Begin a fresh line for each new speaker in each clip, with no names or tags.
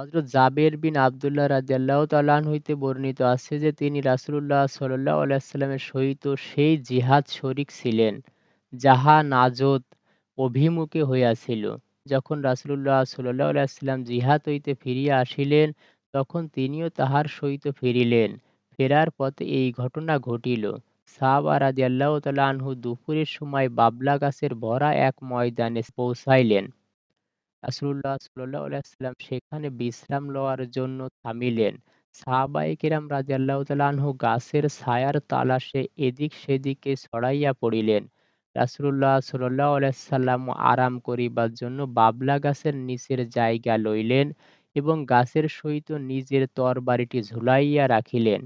হযরত জাবের বিন আবদুল্লাহ রাদিয়াল্লাহু তাআলা আনহু হইতে বর্ণিত আছে যে তিনি রাসুল্লাহ সাল্লাল্লাহু আলাইহি ওয়াসাল্লামের সহিত সেই জিহাদ শরিক ছিলেন, যাহা নাজত অভিমুখে হইয়াছিল। যখন রাসূলুল্লাহ সাল্লাল্লাহু আলাইহি ওয়াসাল্লাম জিহাদ হইতে ফিরিয়া আসিলেন, তখন তিনিও তাহার সহিত ফিরিলেন। ফেরার পথে এই ঘটনা ঘটিল। সাহাবা তাআলা আনহু দুপুরের সময় বাবলা গাছের ভরা এক ময়দানে পৌঁছাইলেন। রাসূলুল্লাহ সাল্লাল্লাহু আলাইহি ওয়াসাল্লাম সেখানে বিশ্রাম লওয়ার জন্য থামিলেন। সাহাবায়ে কেরাম রাদিয়াল্লাহু তাআলা আনহু গাছের ছায়ার তালাশে এদিক সেদিকে ছড়াইয়া পড়িলেন। রাসূলুল্লাহ সাল্লাল্লাহু আলাইহি ওয়াসাল্লাম আরাম করিবার জন্য বাবলা গাছের নিচের জায়গা লইলেন এবং গাছের সহিত নিজের তরবারিটি ঝুলাইয়া রাখিলেন।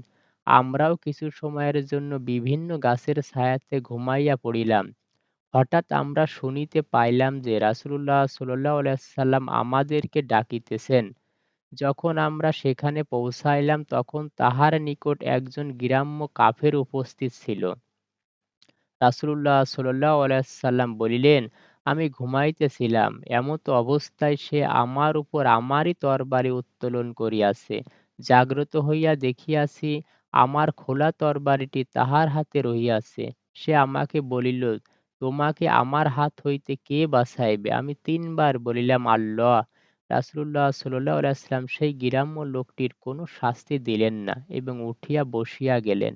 আমরাও কিছু সময়ের জন্য বিভিন্ন গাছের ছায়াতে ঘুমাইয়া পড়িলাম। হঠাৎ আমরা শুনিতে পাইলাম যে, রাসূলুল্লাহ সাল্লাল্লাহু আলাইহি ওয়াসাল্লাম আমাদেরকে ডাকিতেছেন। যখন আমরা সেখানে পৌঁছাইলাম তখন তাহার নিকট একজন গ্রাম্য কাফের উপস্থিত ছিল। রাসূলুল্লাহ সাল্লাল্লাহু আলাইহি ওয়াসাল্লাম বলিলেন, আমি ঘুমাইতেছিলাম, এমত অবস্থায় সে আমার উপর আমারই তরবারি উত্তোলন করিয়াছে। জাগ্রত হইয়া দেখিয়াছি, আমার খোলা তরবারিটি তাহার হাতে রহিয়াছে। সে আমাকে বলিল, তোমাকে আমার হাত হইতে কে বাঁচাইবে? আমি তিনবার বলিলাম, আল্লাহ। রাসূলুল্লাহ ওয়াসাল্লাম সেই গ্রাম্য লোকটির কোন শাস্তি দিলেন না এবং উঠিয়া বসিয়া গেলেন।